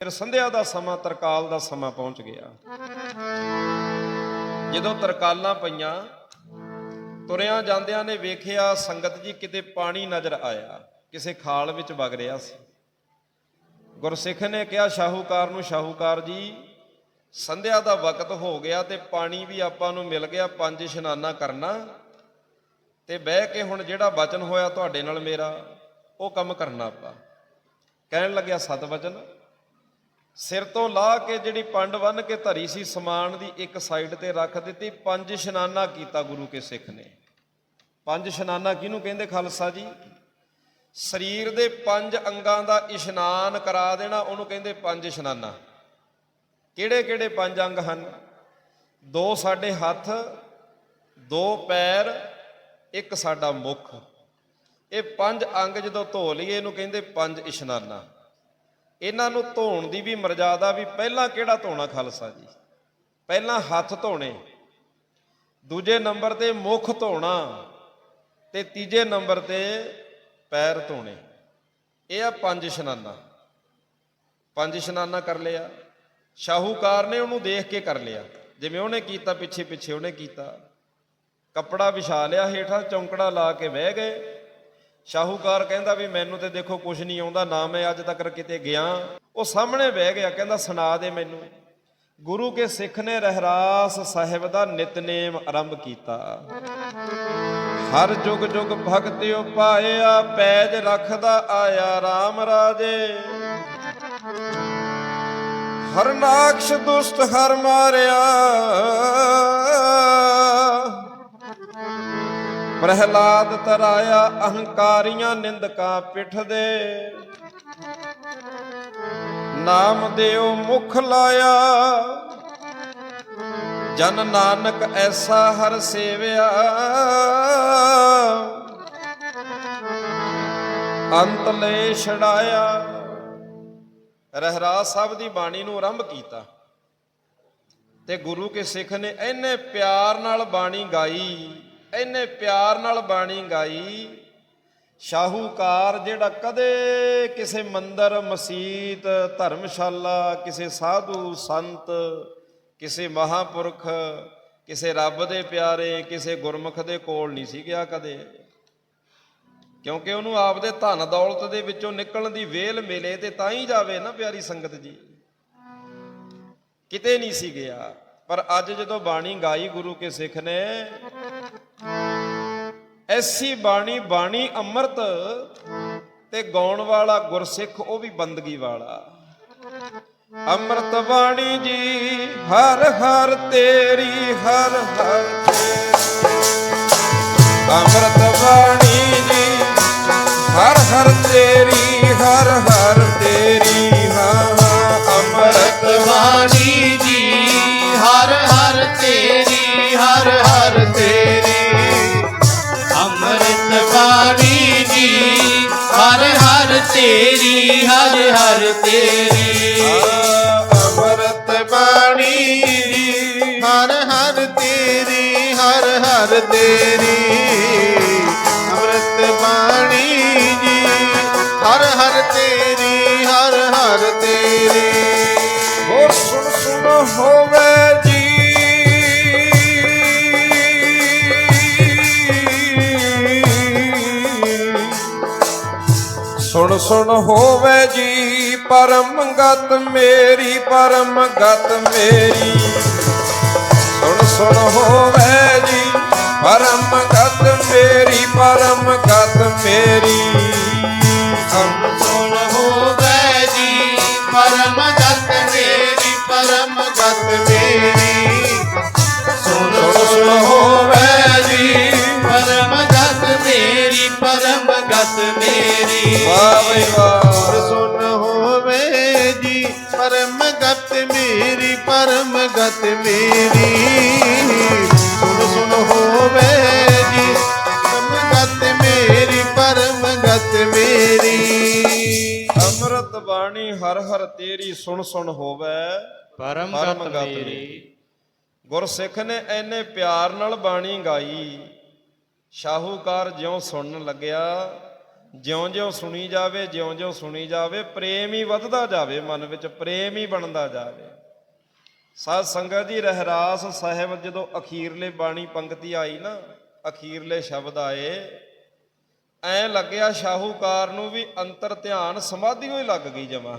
ਫਿਰ ਸੰਧਿਆ ਦਾ ਸਮਾਂ, ਤਰਕਾਲ ਦਾ ਸਮਾਂ ਪਹੁੰਚ ਗਿਆ। ਜਦੋਂ ਤਰਕਾਲਾਂ ਪਈਆਂ, ਤੁਰਿਆਂ ਜਾਂਦਿਆਂ ਨੇ ਵੇਖਿਆ ਸੰਗਤ ਜੀ ਕਿਤੇ ਪਾਣੀ ਨਜ਼ਰ ਆਇਆ, ਕਿਸੇ ਖਾਲ ਵਿੱਚ ਵਗ ਰਿਹਾ ਸੀ। ਗੁਰਸਿੱਖ ਨੇ ਕਿਹਾ, ਸ਼ਾਹੂਕਾਰ ਨੂੰ, ਸ਼ਾਹੂਕਾਰ ਜੀ, ਸੰਧਿਆ ਦਾ ਵਕਤ ਹੋ ਗਿਆ ਤੇ ਪਾਣੀ ਵੀ ਆਪਾਂ ਨੂੰ ਮਿਲ ਗਿਆ, ਪੰਜ ਇਸ਼ਨਾਨਾ ਕਰਨਾ। ਤੇ ਬਹਿ ਕੇ ਹੁਣ ਜਿਹੜਾ ਵਚਨ ਹੋਇਆ ਤੁਹਾਡੇ ਨਾਲ ਮੇਰਾ, ਉਹ ਕੰਮ ਕਰਨਾ ਆਪਾਂ। ਕਹਿਣ ਲੱਗਿਆ, ਸਤ ਵਚਨ। ਸਿਰ ਤੋਂ ਲਾ ਕੇ ਜਿਹੜੀ ਪੰਡ ਬੰਨ ਕੇ ਧਰੀ ਸੀ, ਸਮਾਨ ਦੀ ਇੱਕ ਸਾਈਡ ਤੇ ਰੱਖ ਦਿੱਤੀ। ਪੰਜ ਇਸ਼ਨਾਨਾ ਕੀਤਾ ਗੁਰੂ ਕੇ ਸਿੱਖ ਨੇ। ਪੰਜ ਇਸ਼ਨਾਨਾ ਕਿਹਨੂੰ ਕਹਿੰਦੇ ਖਾਲਸਾ ਜੀ? ਸਰੀਰ ਦੇ ਪੰਜ ਅੰਗਾਂ ਦਾ ਇਸ਼ਨਾਨ ਕਰਾ ਦੇਣਾ, ਉਹਨੂੰ ਕਹਿੰਦੇ ਪੰਜ ਇਸ਼ਨਾਨਾ। ਕਿਹੜੇ ਕਿਹੜੇ ਪੰਜ ਅੰਗ ਹਨ? ਦੋ ਸਾਡੇ ਹੱਥ, ਦੋ ਪੈਰ, ਇੱਕ ਸਾਡਾ ਮੁਖ। ਇਹ ਪੰਜ ਅੰਗ ਜਦੋਂ ਧੋ ਲਈਏ, ਇਹਨੂੰ ਕਹਿੰਦੇ ਪੰਜ ਇਸ਼ਨਾਨਾ। ਇਹਨਾਂ ਨੂੰ ਧੋਣ ਦੀ ਵੀ ਮਰਜ਼ਾਦਾ ਵੀ ਪਹਿਲਾਂ ਕਿਹੜਾ ਧੋਣਾ ਖਾਲਸਾ ਜੀ? ਪਹਿਲਾਂ ਹੱਥ ਧੋਣੇ, ਦੂਜੇ ਨੰਬਰ ਤੇ ਮੁਖ ਧੋਣਾ ਤੇ ਤੀਜੇ ਨੰਬਰ ਤੇ ਪੈਰ ਧੋਣੇ। ਇਹ ਆ ਪੰਜ ਇਸ਼ਨਾਨਾ। ਪੰਜ ਇਸ਼ਨਾਨਾ ਕਰ ਲਿਆ। ਸ਼ਾਹੂਕਾਰ ਨੇ ਉਹਨੂੰ ਦੇਖ ਕੇ ਕਰ ਲਿਆ। ਜਿਵੇਂ ਉਹਨੇ ਕੀਤਾ ਪਿੱਛੇ ਪਿੱਛੇ ਉਹਨੇ ਕੀਤਾ। ਕੱਪੜਾ ਵਿਛਾ ਲਿਆ ਹੇਠਾਂ, ਚੌਂਕੜਾ ਲਾ ਕੇ ਬਹਿ ਗਏ। ਸ਼ਾਹੂਕਾਰ ਕਹਿੰਦਾ ਵੀ ਮੈਨੂੰ ਤੇ ਦੇਖੋ ਕੁਝ ਨਹੀਂ ਆਉਂਦਾ, ਨਾ ਮੈਂ ਅੱਜ ਤੱਕ ਕਿਤੇ ਗਿਆ। ਉਹ ਸਾਹਮਣੇ ਬਹਿ ਗਿਆ, ਕਹਿੰਦਾ ਸੁਣਾ ਦੇ ਮੈਨੂੰ। ਗੁਰੂ ਕੇ ਸਿੱਖ ਨੇ ਰਹਿਰਾਸ ਸਾਹਿਬ ਦਾ ਨਿਤਨੇਮ ਆਰੰਭ ਕੀਤਾ। ਹਰ ਜੁਗ ਜੁਗ ਭਗਤਿ ਉਪਾਇਆ ਪੈਜ ਰੱਖਦਾ ਆਇਆ RAM ਰਾਜੇ। ਹਰ ਨਾਕਸ਼ ਦੁਸ਼ਟ ਹਰ ਮਾਰਿਆ ਪ੍ਰਹਿਲਾਦ ਤਰਾਇਆ ਅਹੰਕਾਰੀਆਂ ਨਿੰਦਕਾਂ ਪਿੱਠਦੇ ਨਾਮ ਦਿਓ ਮੁਖ ਲਾਇਆ। ਜਨ ਨਾਨਕ ਐਸਾ ਹਰ ਸੇਵਿਆ। ਅੰਤ ਲੈ ਛੜਾਇਆ ਰਹਿਰਾਸ ਸਾਹਿਬ ਦੀ ਬਾਣੀ ਨੂੰ ਆਰੰਭ ਕੀਤਾ। ਤੇ ਗੁਰੂ ਕੇ ਸਿੱਖ ਨੇ ਇੰਨੇ ਪਿਆਰ ਨਾਲ ਬਾਣੀ ਗਾਈ। ਇੰਨੇ ਪਿਆਰ ਨਾਲ ਬਾਣੀ ਗਾਈ। ਸ਼ਾਹੂਕਾਰ ਜਿਹੜਾ ਕਦੇ ਕਿਸੇ ਮੰਦਰ, ਮਸਜਿਦ, ਧਰਮਸ਼ਾਲਾ, ਕਿਸੇ ਸਾਧੂ ਸੰਤ, ਕਿਸੇ ਮਹਾਪੁਰਖ, ਕਿਸੇ ਰੱਬ ਦੇ ਪਿਆਰੇ, ਕਿਸੇ ਗੁਰਮੁਖ ਦੇ ਕੋਲ ਨਹੀਂ ਸੀ ਗਿਆ ਕਦੇ। ਕਿਉਂਕਿ ਉਹਨੂੰ ਆਪਦੇ ਧਨ ਦੌਲਤ ਦੇ ਵਿੱਚੋਂ ਨਿਕਲਣ ਦੀ ਵੇਲ ਮਿਲੇ ਤੇ ਤਾਂ ਹੀ ਜਾਵੇ ਨਾ ਪਿਆਰੀ ਸੰਗਤ ਜੀ। ਕਿਤੇ ਨਹੀਂ ਸੀ ਗਿਆ। ਪਰ ਅੱਜ ਜਦੋਂ ਬਾਣੀ ਗਾਈ ਗੁਰੂ ਕੇ ਸਿੱਖ ਨੇ, ਐਸੀ ਬਾਣੀ ਬਾਣੀ ਅੰਮ੍ਰਿਤ ਤੇ ਗਾਉਣ ਵਾਲਾ ਗੁਰਸਿੱਖ ਉਹ ਵੀ ਬੰਦਗੀ ਵਾਲਾ। ਅੰਮ੍ਰਿਤ ਬਾਣੀ ਜੀ, ਹਰ ਹਰ ਤੇਰੀ, ਹਰ ਹਰ ਅੰਮ੍ਰਿਤ ਤੇਰੀ ਹਰ ਹਰ ਤੇਰੀ। ਅੰਮ੍ਰਿਤ ਬਾਣੀ ਜੀ ਹਰ ਹਰ ਤੇਰੀ ਹਰ ਹਰ ਤੇਰੀ। ਅੰਮ੍ਰਿਤ ਬਾਣੀ ਜੀ ਹਰ ਹਰ ਤੇਰੀ ਹਰ ਹਰ ਤੇਰੀ। ਹੋਰ ਸੁਣ ਸੁਣ ਹੋਵੇ ਸੁਣ ਸੁਣ ਹੋਵੇ ਜੀ, ਪਰਮ ਗਤ ਮੇਰੀ, ਪਰਮ ਗਤ ਮੇਰੀ। ਸੁਣ ਸੁਣ ਹੋਵੇ ਜੀ, ਪਰਮ ਗਤ ਮੇਰੀ, ਪਰਮ ਗਤ ਮੇਰੀ। ਸੁਣ ਸੁਣ ਹੋਵੇ ਜੀ, ਪਰਮ ਗਤ ਮੇਰੀ, ਪਰਮ ਗਤ ਵਾਹ ਬਈ ਵਾਹ ਸੁਣ ਹੋਵੇ ਜੀ ਪਰਮ ਗਤ ਮੇਰੀ ਪਰਮ ਗਤ ਮੇਰੀ। ਸੁਣ ਸੁਣ ਹੋਵੇ ਜੀ ਪਰਮ ਗਤ ਮੇਰੀ ਪਰਮ ਗਤ ਮੇਰੀ। ਅੰਮ੍ਰਿਤ ਬਾਣੀ ਹਰ ਹਰ ਤੇਰੀ ਸੁਣ ਸੁਣ ਹੋਵੇ। ਪਰਮ ਗਤ ਮੇਰੀ। ਗੁਰਸਿੱਖ ਨੇ ਐਨੇ ਪਿਆਰ ਨਾਲ ਬਾਣੀ ਗਾਈ। ਸ਼ਾਹੂਕਾਰ ਜਿਉਂ ਸੁਣਨ ਲੱਗਿਆ ਜਿਉਂ-ਜਿਉਂ ਸੁਣੀ ਜਾਵੇ, ਜਿਉਂ-ਜਿਉਂ ਸੁਣੀ ਜਾਵੇ, ਪ੍ਰੇਮ ਹੀ ਵੱਧਦਾ ਜਾਵੇ, ਮਨ ਵਿੱਚ ਪ੍ਰੇਮ ਹੀ ਬਣਦਾ ਜਾਵੇ। ਸਾਧ ਸੰਗਤ ਜੀ ਰਹਿਰਾਸ ਸਾਹਿਬ ਜਦੋਂ ਅਖੀਰਲੇ ਬਾਣੀ ਪੰਕਤੀ ਆਈ ਨਾ, ਅਖੀਰਲੇ ਸ਼ਬਦ ਆਏ, ਐ ਲੱਗਿਆ ਸ਼ਾਹੂਕਾਰ ਨੂੰ ਵੀ ਅੰਤਰ ਧਿਆਨ ਸਮਾਧੀ ਹੋਈ ਲੱਗ ਗਈ ਜਮਾ।